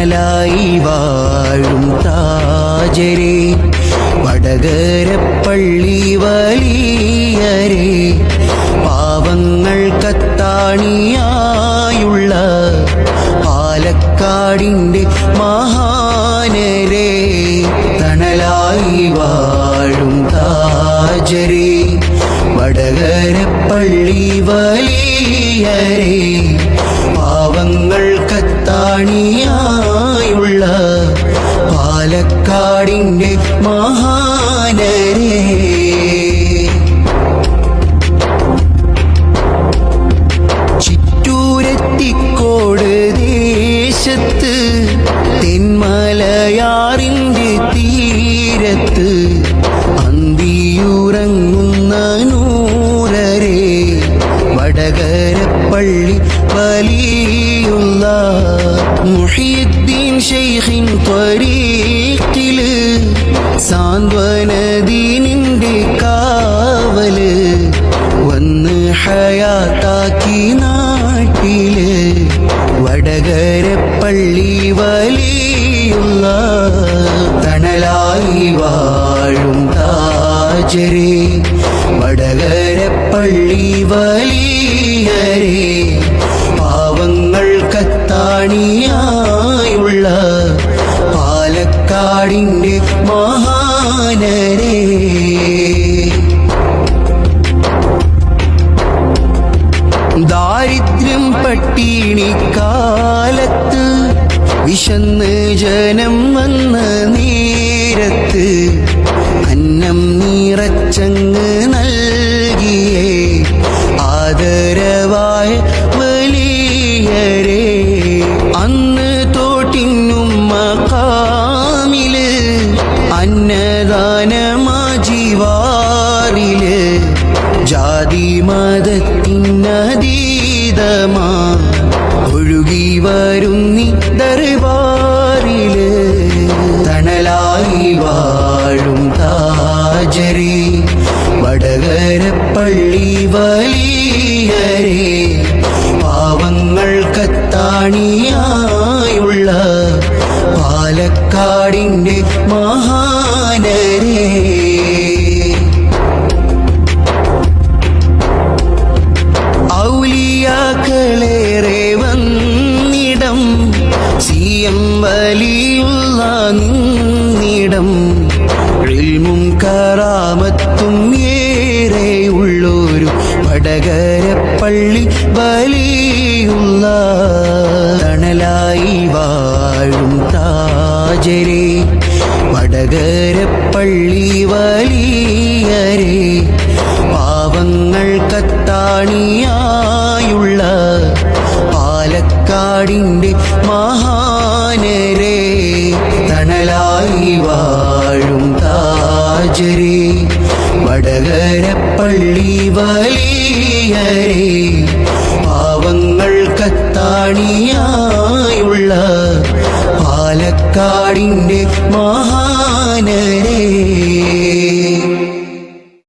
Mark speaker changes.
Speaker 1: തണലായി വാഴും താജരെ വടകരപ്പള്ളി വലിയരെ പാവങ്ങൾ കത്താണിയായുള്ള പാലക്കാടിന്റെ മഹാനരെ തണലായി വാഴും താജരെ വടകരപ്പള്ളി വലിയരെ പാവങ്ങൾ കത്താണിയായുള്ള പാലക്കാടിന്റെ മഹാനരെ. മുഹിയുദ്ദീൻ ഷെയ്ഖിൻ പരീക്കിൽ സാന്ത്വനദീനിന്റെ കാവൽ വന്ന് ഹയാത്താക്കി നാട്ടിൽ വടകരപ്പള്ളി വലിയുള്ള തണലായി വാഴും താജരെ വടകരപ്പള്ളി വലിയരെ മഹാനരേ ദാരിദ്ര്യം പട്ടിണി കാലത്ത് വിശന്ന് ജനം വന്ന നേരത്ത് അന്നം നിറച്ചങ്ങ് ജാതി മതത്തിനതീതമാ ഒഴുകി വരുന്നി ദർബാറിൽ. തണലായി വാഴും താജരെ. വടകരപ്പള്ളി വലിയരെ. പാവങ്ങൾ കത്താണിയായുള്ള പാലക്കാടിന്റെ എം വലിയുള്ള നിന്നിടം ഇൽമും കറാമത്തും ഏറെ ഉള്ളൊരു വടകരപ്പള്ളി വലിയുള്ള തണലായി വാഴും താജരെ വടകരപ്പള്ളി വലിയരെ പാവങ്ങൾ കത്താണിയായുള്ള പാലക്കാടിന്റെ രാജരേ വടകരപ്പള്ളി വലിയരേ പാവങ്ങൾ കത്താണിയായുള്ള പാലക്കാടിന്റെ മഹാനരേ.